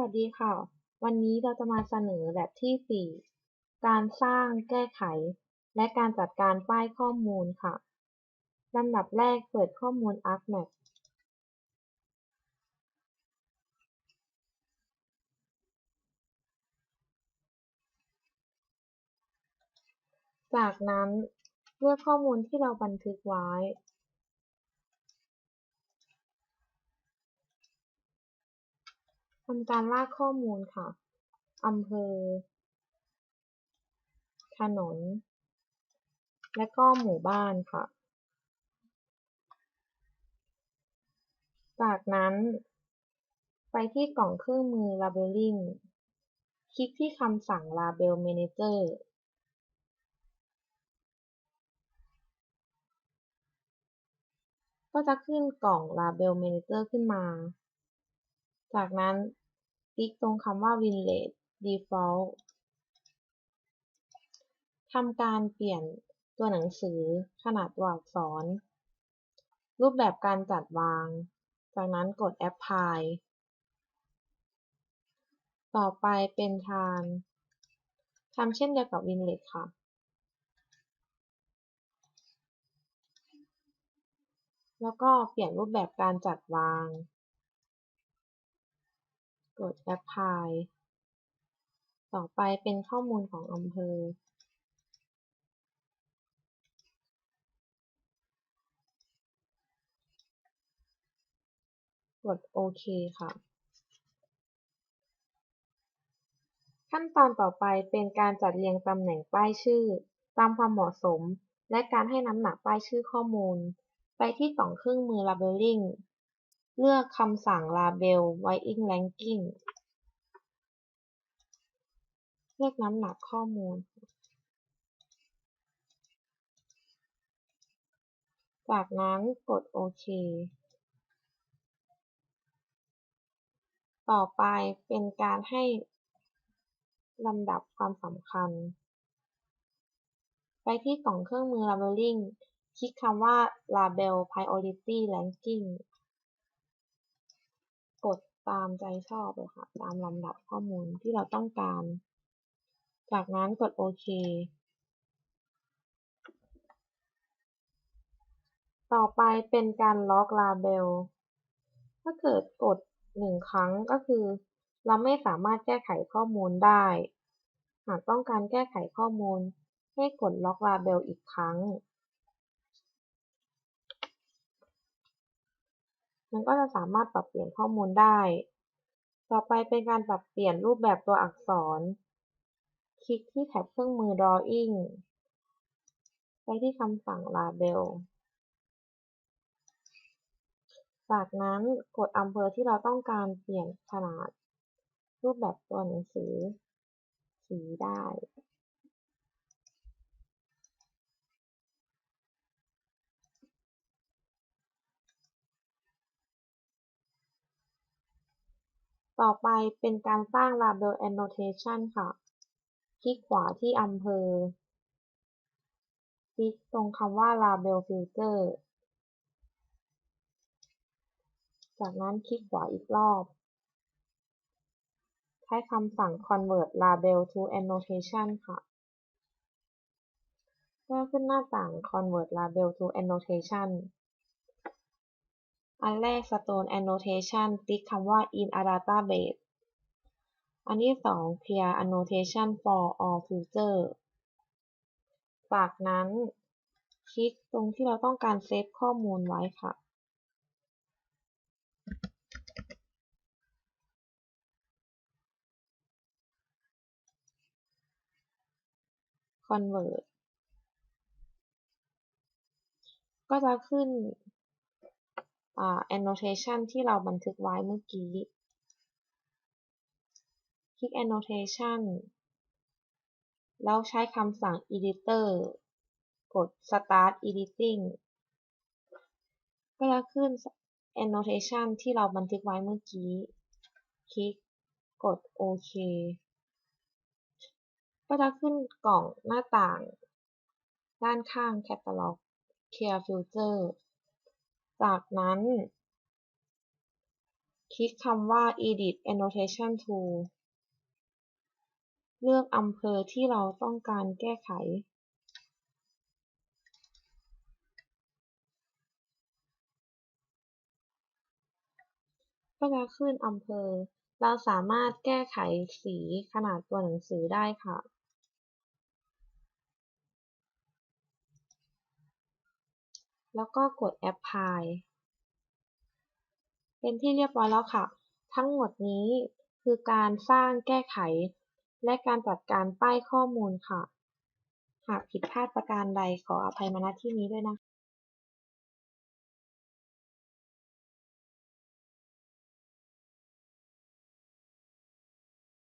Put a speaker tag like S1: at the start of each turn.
S1: วัสดีค่ะ วันนี้เราจะมาเสนอแบบที่ 4 การสร้าง แก้ไข และการจัดการป้ายข้อมูลค่ะ ลำดับแรกเปิดข้อมูล ArcMap จากนั้นเลือกข้อมูลที่เราบันทึกไว้ ทำการลากข้อมูลค่ะอำเภอ ถนน และก็หมู่บ้านค่ะ จากนั้น ไปที่กล่องเครื่องมือ Labeling คลิกที่คำสั่ง Label Manager ก็จะขึ้นกล่อง Label Manager ขึ้นมา จากนั้น คลิกตรงคำว่า Village Default ทำการเปลี่ยนตัวหนังสือขนาดตัวอักษร รูปแบบการจัดวาง จากนั้นกด Apply ต่อไปเป็นทานทำเช่นเดียวกับ Village ค่ะแล้วก็เปลี่ยนรูปแบบการจัดวาง กด Apply ต่อไปเป็นข้อมูลของอำเภอ กดโอเคค่ะ ขั้นตอนต่อไปเป็นการจัดเรียงตำแหน่งป้ายชื่อ ตามความเหมาะสม และการให้น้ำหนักป้ายชื่อข้อมูล ไปที่กล่องเครื่องมือ Labeling เลือกคำสั่ง Label Whiting Ranking เลือกน้ำหนักข้อมูล จากนั้นกดโอเค ต่อไปเป็นการให้ลำดับความสำคัญ ไปที่กล่องเครื่องมือ Labeling คลิกคำว่า Label Priority Ranking กดตามใจชอบเลยค่ะ ตามลำดับข้อมูลที่เราต้องการ จากนั้นกดโอเค ต่อไปเป็นการล็อก Label ถ้าเกิดกดหนึ่งครั้งก็คือ เราไม่สามารถแก้ไขข้อมูลได้ หากต้องการแก้ไขข้อมูลให้กดล็อก Label อีกครั้ง มันก็จะสามารถปรับเปลี่ยนข้อมูลได้ ต่อไปเป็นการปรับเปลี่ยนรูปแบบตัวอักษร คลิกที่แท็บเครื่องมือ Drawing ไปที่คำสั่ง Label จากนั้นกดอำเภอที่เราต้องการเปลี่ยนขนาด รูปแบบตัวหนังสือ สีได้ ต่อไปเป็นการสร้าง Label Annotation ค่ะ คลิกขวาที่อำเภอ คลิกตรงคำว่า Label Filter จากนั้นคลิกขวาอีกรอบใช้คำสั่ง Convert Label to Annotation ค่ะก็ขึ้นหน้าต่าง Convert Label to Annotation อันแรก Stone Annotation คลิกคำว่า In a Database อันที่สอง Clear Annotation for all Future จากนั้นคลิกตรงที่เราต้องการเซฟข้อมูลไว้ค่ะ Convert ก็จะขึ้น annotation ที่เราบันทึกไว้เมื่อกี้ คลิก annotation แล้วใช้คำสั่ง editor กด start editing ก็จะขึ้น annotation ที่เราบันทึกไว้เมื่อกี้ คลิก กดโอเคก็จะขึ้นกล่องหน้าต่าง ด้านข้าง catalog clear filter จากนั้น คลิกคำว่า Edit Annotation Tool เลือกอำเภอที่เราต้องการแก้ไข ก็จะขึ้นอำเภอ เราสามารถแก้ไขสีขนาดตัวหนังสือได้ค่ะ แล้วก็กด Apply เป็นที่เรียบร้อยแล้วค่ะ ทั้งหมดนี้คือการสร้างแก้ไข และการจัดการป้ายข้อมูลค่ะ หากผิดพลาดประการใดขออภัยมาณที่นี้ด้วยนะคะ